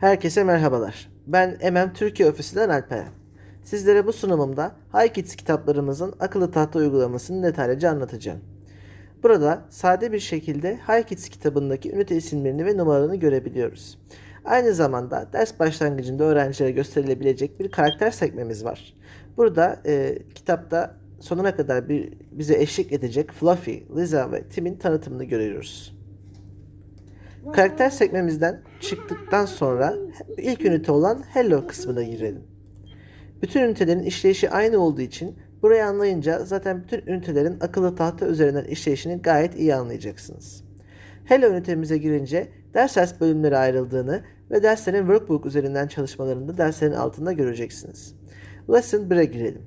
Herkese merhabalar. Ben MM Türkiye Ofisi'nden Alperen. Sizlere bu sunumumda HiKids kitaplarımızın akıllı tahta uygulamasını detaylıca anlatacağım. Burada sade bir şekilde HiKids kitabındaki ünite isimlerini ve numaralarını görebiliyoruz. Aynı zamanda ders başlangıcında öğrencilere gösterilebilecek bir karakter sekmemiz var. Burada e, kitapta sonuna kadar bir bize eşlik edecek Fluffy, Lisa ve Tim'in tanıtımını görüyoruz. Karakter sekmemizden çıktıktan sonra ilk ünite olan Hello kısmına girelim. Bütün ünitelerin işleyişi aynı olduğu için burayı anlayınca zaten bütün ünitelerin akıllı tahta üzerinden işleyişini gayet iyi anlayacaksınız. Hello ünitemize girince ders ders bölümlere ayrıldığını ve derslerin workbook üzerinden çalışmalarını da derslerin altında göreceksiniz. Lesson 1'e girelim.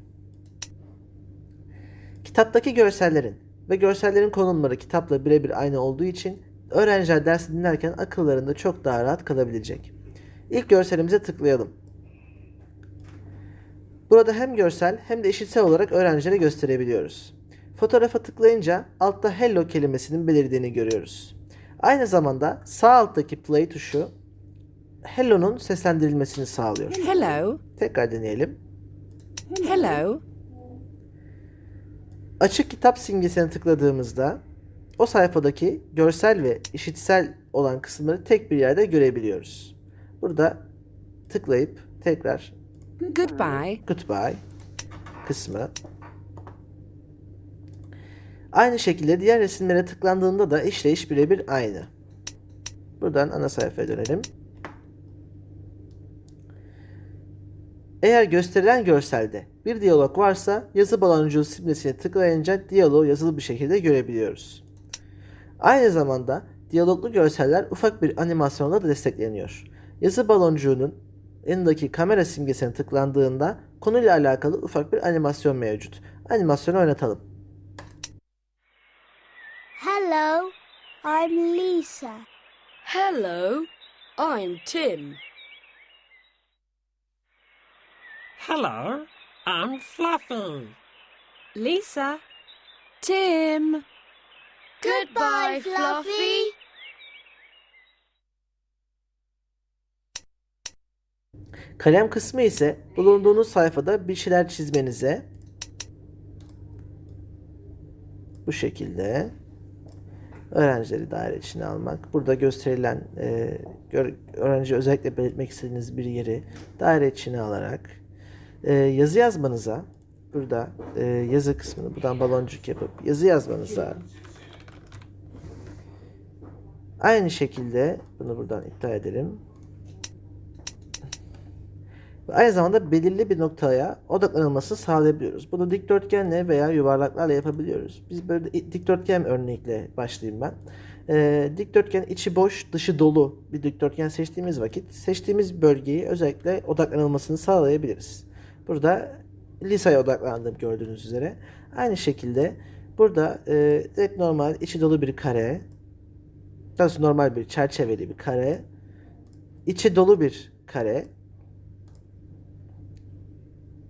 Kitaptaki görsellerin ve görsellerin konumları kitapla birebir aynı olduğu için öğrenciler dersi dinlerken akıllarında çok daha rahat kalabilecek. İlk görselimize tıklayalım. Burada hem görsel hem de işitsel olarak öğrencilere gösterebiliyoruz. Fotoğrafa tıklayınca altta hello kelimesinin belirdiğini görüyoruz. Aynı zamanda sağ alttaki play tuşu hello'nun seslendirilmesini sağlıyor. Hello. Tekrar deneyelim. Hello. Açık kitap simgesine tıkladığımızda o sayfadaki görsel ve işitsel olan kısımları tek bir yerde görebiliyoruz. Burada tıklayıp tekrar Goodbye. goodbye kısmı. Aynı şekilde diğer resimlere tıklandığında da işleyiş birebir aynı. Buradan ana sayfaya dönelim. Eğer gösterilen görselde bir diyalog varsa yazı baloncuğu simgesine tıklayınca diyaloğu yazılı bir şekilde görebiliyoruz. Aynı zamanda diyaloglu görseller ufak bir animasyonla da destekleniyor. Yazı baloncuğunun yanındaki kamera simgesine tıklandığında konuyla alakalı ufak bir animasyon mevcut. Animasyonu oynatalım. Hello, I'm Lisa. Hello, I'm Tim. Hello, I'm Fluffy. Lisa. Tim. Goodbye, Fluffy. Kalem kısmı ise bulunduğunuz sayfada bir şeyler çizmenize bu şekilde öğrencileri daire içine almak. Burada gösterilen e, öğrenci özellikle belirtmek istediğiniz bir yeri daire içine alarak e, yazı yazmanıza burada e, yazı kısmını buradan baloncuk yapıp yazı yazmanıza aynı şekilde bunu buradan iptal edelim. Ve aynı zamanda belirli bir noktaya odaklanılmasını sağlayabiliyoruz. Bunu dikdörtgenle veya yuvarlaklarla yapabiliyoruz. Biz böyle di- dikdörtgen örnekle başlayayım ben. Ee, dikdörtgen içi boş, dışı dolu bir dikdörtgen seçtiğimiz vakit seçtiğimiz bölgeyi özellikle odaklanılmasını sağlayabiliriz. Burada Lisa'ya odaklandım gördüğünüz üzere. Aynı şekilde burada e, normal içi dolu bir kare, doğrusu normal bir çerçeveli bir kare, içi dolu bir kare,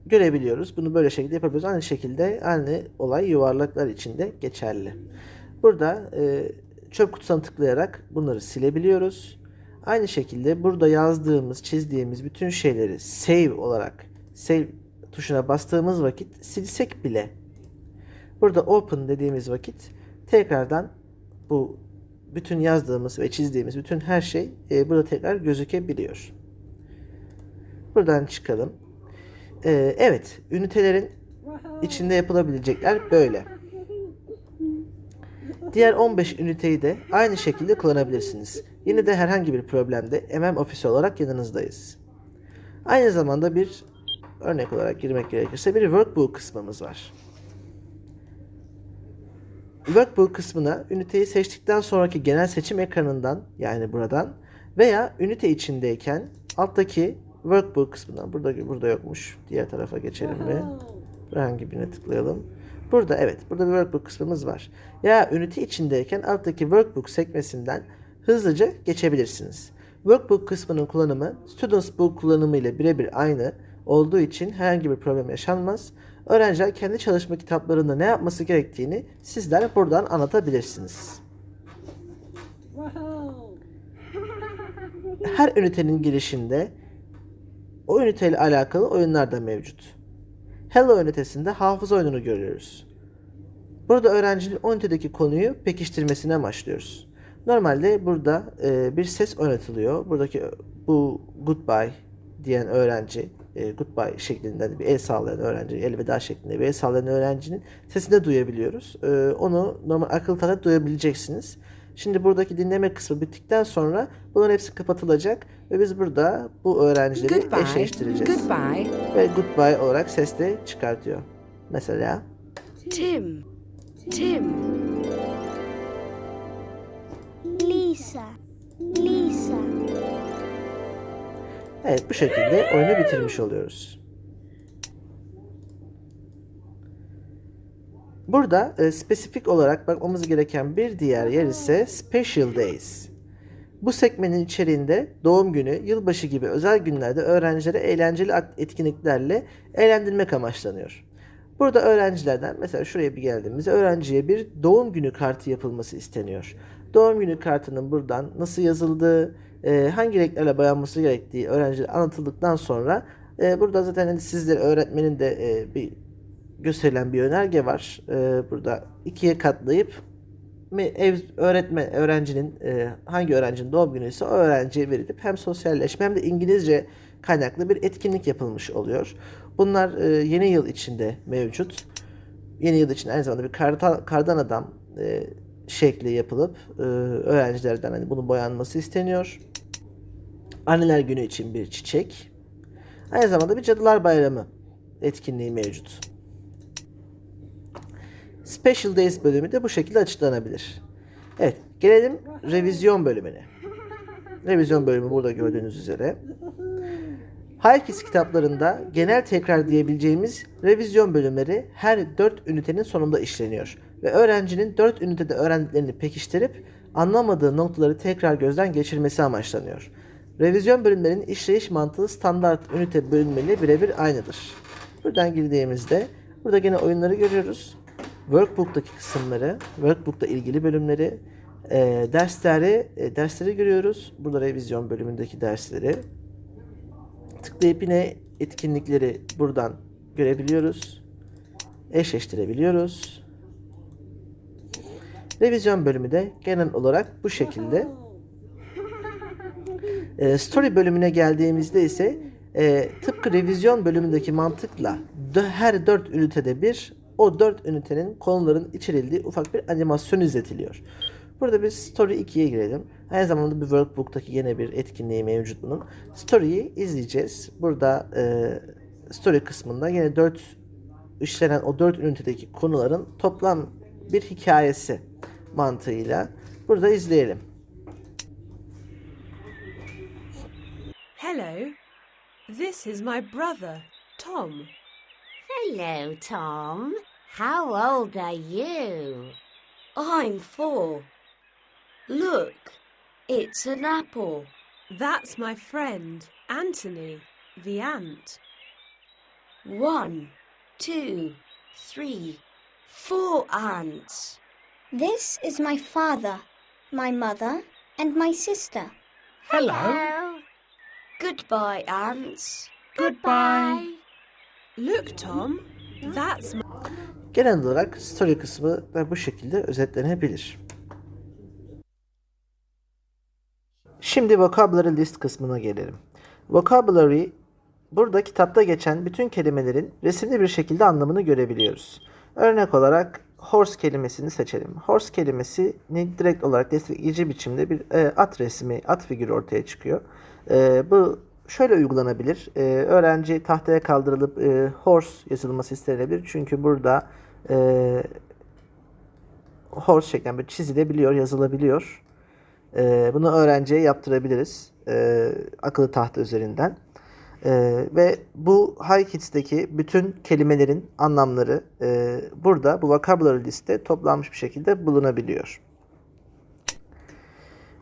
görebiliyoruz. Bunu böyle şekilde yapabiliyoruz. Aynı şekilde aynı olay yuvarlaklar için de geçerli. Burada e, çöp kutusuna tıklayarak bunları silebiliyoruz. Aynı şekilde burada yazdığımız, çizdiğimiz bütün şeyleri save olarak save tuşuna bastığımız vakit silsek bile burada open dediğimiz vakit tekrardan bu bütün yazdığımız ve çizdiğimiz bütün her şey e, burada tekrar gözükebiliyor. Buradan çıkalım. Ee, evet, ünitelerin içinde yapılabilecekler böyle. Diğer 15 üniteyi de aynı şekilde kullanabilirsiniz. Yine de herhangi bir problemde MM ofisi olarak yanınızdayız. Aynı zamanda bir örnek olarak girmek gerekirse bir workbook kısmımız var. Workbook kısmına üniteyi seçtikten sonraki genel seçim ekranından yani buradan veya ünite içindeyken alttaki workbook kısmından burada burada yokmuş. Diğer tarafa geçelim ve herhangi birine tıklayalım. Burada evet burada bir workbook kısmımız var. Ya ünite içindeyken alttaki workbook sekmesinden hızlıca geçebilirsiniz. Workbook kısmının kullanımı Students Book kullanımı ile birebir aynı olduğu için herhangi bir problem yaşanmaz. Öğrenciler kendi çalışma kitaplarında ne yapması gerektiğini sizler buradan anlatabilirsiniz. her ünitenin girişinde o üniteyle alakalı oyunlar da mevcut. Hello ünitesinde hafıza oyununu görüyoruz. Burada öğrencinin o ünitedeki konuyu pekiştirmesini amaçlıyoruz. Normalde burada e, bir ses oynatılıyor. Buradaki bu goodbye diyen öğrenci, e, goodbye şeklinde bir el sallayan öğrenci, elveda şeklinde bir el sallayan öğrencinin sesini de duyabiliyoruz. E, onu normal akıllı tahtada duyabileceksiniz. Şimdi buradaki dinleme kısmı bittikten sonra bunların hepsi kapatılacak ve biz burada bu öğrencileri Goodbye. eşleştireceğiz. Goodbye. Ve goodbye olarak ses de çıkartıyor. Mesela Tim. Tim. Lisa. Lisa. Evet bu şekilde oyunu bitirmiş oluyoruz. Burada e, spesifik olarak bakmamız gereken bir diğer yer ise Special Days. Bu sekmenin içeriğinde doğum günü, yılbaşı gibi özel günlerde öğrencilere eğlenceli etkinliklerle eğlendirmek amaçlanıyor. Burada öğrencilerden mesela şuraya bir geldiğimizde öğrenciye bir doğum günü kartı yapılması isteniyor. Doğum günü kartının buradan nasıl yazıldığı, e, hangi renklerle boyanması gerektiği öğrencilere anlatıldıktan sonra e, burada zaten hani sizlere öğretmenin de e, bir gösterilen bir önerge var. E, burada ikiye katlayıp ev öğretme öğrencinin e, hangi öğrencinin doğum günü ise o öğrenciye verilip hem sosyalleşme hem de İngilizce kaynaklı bir etkinlik yapılmış oluyor. Bunlar e, yeni yıl içinde mevcut. Yeni yıl için aynı zamanda bir kardan, kardan adam e, şekli yapılıp e, öğrencilerden hani bunun boyanması isteniyor. Anneler günü için bir çiçek. Aynı zamanda bir Cadılar Bayramı etkinliği mevcut. Special Days bölümü de bu şekilde açıklanabilir. Evet, gelelim revizyon bölümüne. Revizyon bölümü burada gördüğünüz üzere. Haykis kitaplarında genel tekrar diyebileceğimiz revizyon bölümleri her 4 ünitenin sonunda işleniyor ve öğrencinin 4 ünitede öğrendiklerini pekiştirip anlamadığı noktaları tekrar gözden geçirmesi amaçlanıyor. Revizyon bölümlerinin işleyiş mantığı standart ünite bölümleriyle birebir aynıdır. Buradan girdiğimizde burada gene oyunları görüyoruz. Workbook'taki kısımları, Workbook'ta ilgili bölümleri, e, dersleri, e, dersleri görüyoruz. Burada revizyon bölümündeki dersleri. Tıklayıp yine etkinlikleri buradan görebiliyoruz. Eşleştirebiliyoruz. Revizyon bölümü de genel olarak bu şekilde. E, story bölümüne geldiğimizde ise e, tıpkı revizyon bölümündeki mantıkla her 4 ünitede bir o 4 ünitenin konuların içerildiği ufak bir animasyon izletiliyor. Burada biz Story 2'ye girelim. Aynı zamanda bir workbook'taki yine bir etkinliği mevcut bunun. Story'yi izleyeceğiz. Burada e, story kısmında yine 4 işlenen o 4 ünitedeki konuların toplam bir hikayesi mantığıyla burada izleyelim. Hello. This is my brother, Tom. Hello, Tom. How old are you? I'm four. Look, it's an apple. That's my friend, Anthony, the ant. One, two, three, four ants. This is my father, my mother, and my sister. Hello. Goodbye, ants. Goodbye. Look, Tom. That's my. Genel olarak story kısmı da bu şekilde özetlenebilir. Şimdi vocabulary list kısmına gelelim. Vocabulary burada kitapta geçen bütün kelimelerin resimli bir şekilde anlamını görebiliyoruz. Örnek olarak horse kelimesini seçelim. Horse kelimesini direkt olarak destekleyici biçimde bir e, at resmi, at figürü ortaya çıkıyor. E, bu şöyle uygulanabilir. E, öğrenci tahtaya kaldırılıp e, horse yazılması istenebilir. Çünkü burada e, horse şeklinde bir çizilebiliyor, yazılabiliyor. E, bunu öğrenciye yaptırabiliriz. E, akıllı tahta üzerinden. E, ve bu High Kids'teki bütün kelimelerin anlamları e, burada bu vocabulary liste toplanmış bir şekilde bulunabiliyor.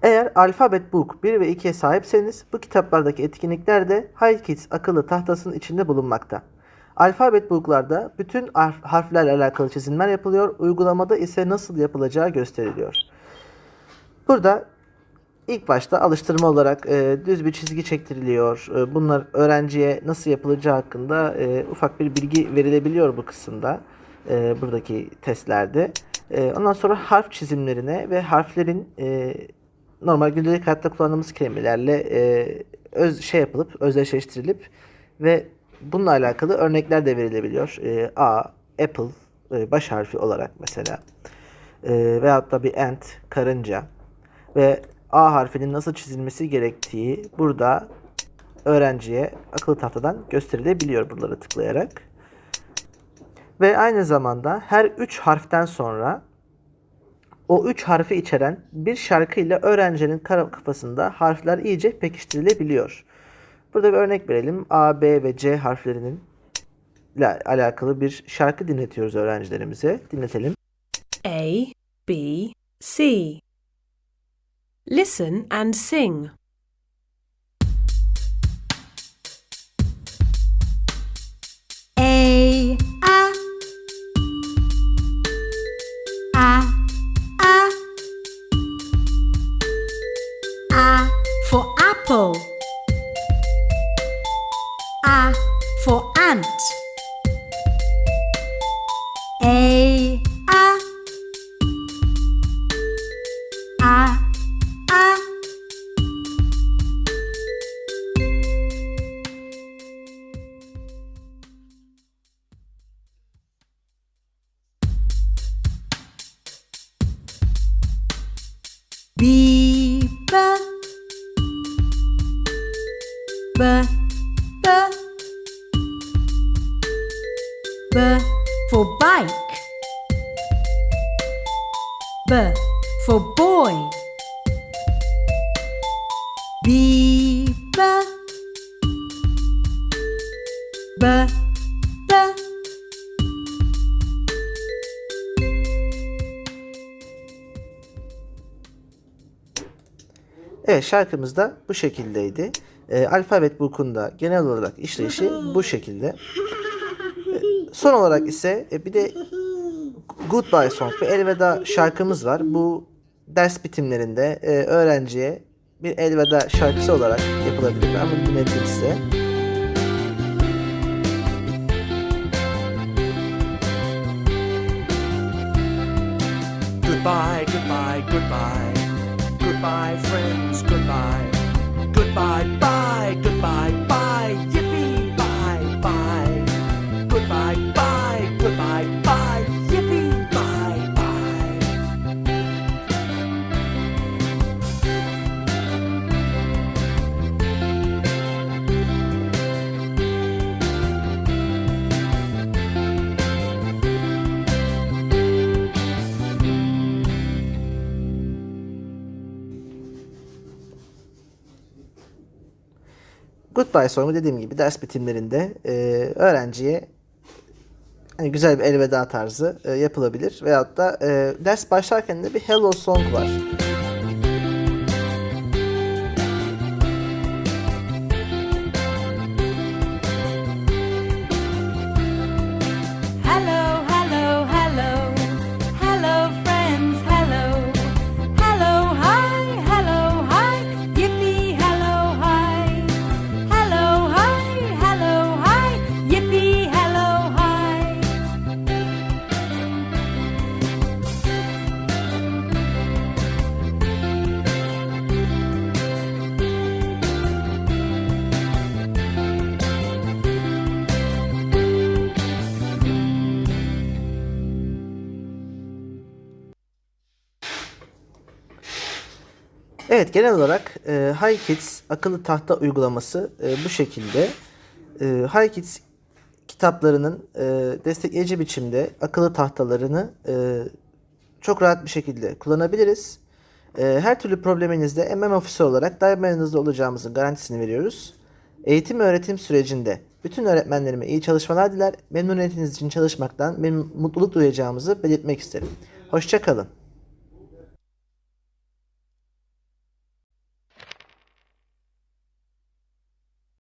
Eğer Alphabet Book 1 ve 2'ye sahipseniz bu kitaplardaki etkinlikler de High Kids akıllı tahtasının içinde bulunmakta. Alphabet Book'larda bütün harf- harflerle alakalı çizimler yapılıyor, uygulamada ise nasıl yapılacağı gösteriliyor. Burada ilk başta alıştırma olarak e, düz bir çizgi çektiriliyor. E, bunlar öğrenciye nasıl yapılacağı hakkında e, ufak bir bilgi verilebiliyor bu kısımda. e, buradaki testlerde. E, ondan sonra harf çizimlerine ve harflerin e, normal gündelik hayatta kullandığımız kelimelerle e, öz şey yapılıp özdeşleştirilip ve bununla alakalı örnekler de verilebiliyor. E, A, apple e, baş harfi olarak mesela. E, veyahut da bir ant, karınca ve A harfinin nasıl çizilmesi gerektiği burada öğrenciye akıllı tahtadan gösterilebiliyor buralara tıklayarak. Ve aynı zamanda her 3 harften sonra o 3 harfi içeren bir şarkıyla öğrencinin kara- kafasında harfler iyice pekiştirilebiliyor. Burada bir örnek verelim. A, B ve C harflerinin ile alakalı bir şarkı dinletiyoruz öğrencilerimize. Dinletelim. A, B, C. Listen and sing. B B B for bike. B for boy. B B B B Evet şarkımız da bu şekildeydi. Ee, Alfabet Book'unda genel olarak işleyişi bu şekilde. Ee, son olarak ise e, bir de Goodbye Song bir elveda şarkımız var. Bu ders bitimlerinde e, öğrenciye bir elveda şarkısı olarak yapılabilir. Ben bunu dinleteyim size. Goodbye, goodbye, goodbye. Goodbye, friends, goodbye. Goodbye, bye, goodbye, Goodbye Song'u dediğim gibi ders bitimlerinde e, öğrenciye hani güzel bir elveda tarzı e, yapılabilir. Veyahut da e, ders başlarken de bir Hello Song var. Evet genel olarak e, HiKids akıllı tahta uygulaması e, bu şekilde. E, HiKids kitaplarının e, destekleyici biçimde akıllı tahtalarını e, çok rahat bir şekilde kullanabiliriz. E, her türlü probleminizde MM Office olarak daima yanınızda olacağımızın garantisini veriyoruz. Eğitim öğretim sürecinde bütün öğretmenlerime iyi çalışmalar diler, memnuniyetiniz için çalışmaktan mutluluk duyacağımızı belirtmek isterim. Hoşçakalın.